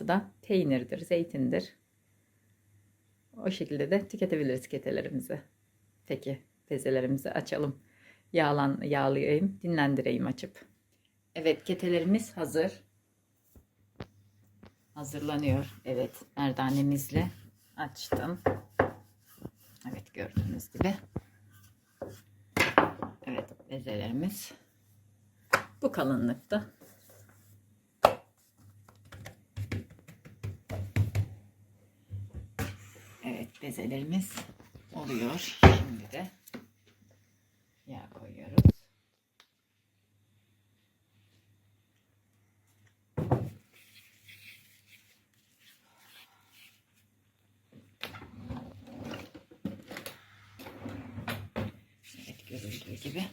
Da peynirdir, zeytindir. O şekilde de tüketebiliriz ketelerimizi. Peki bezelerimizi açalım. Yağlan, yağlayayım, dinlendireyim açıp. Evet ketelerimiz hazır. Hazırlanıyor. Evet merdanemizle açtım. Evet gördüğünüz gibi. Evet bezelerimiz bu kalınlıkta. Evet bezelerimiz oluyor. Şimdi de yağ koyuyoruz. Evet görüldüğü gibi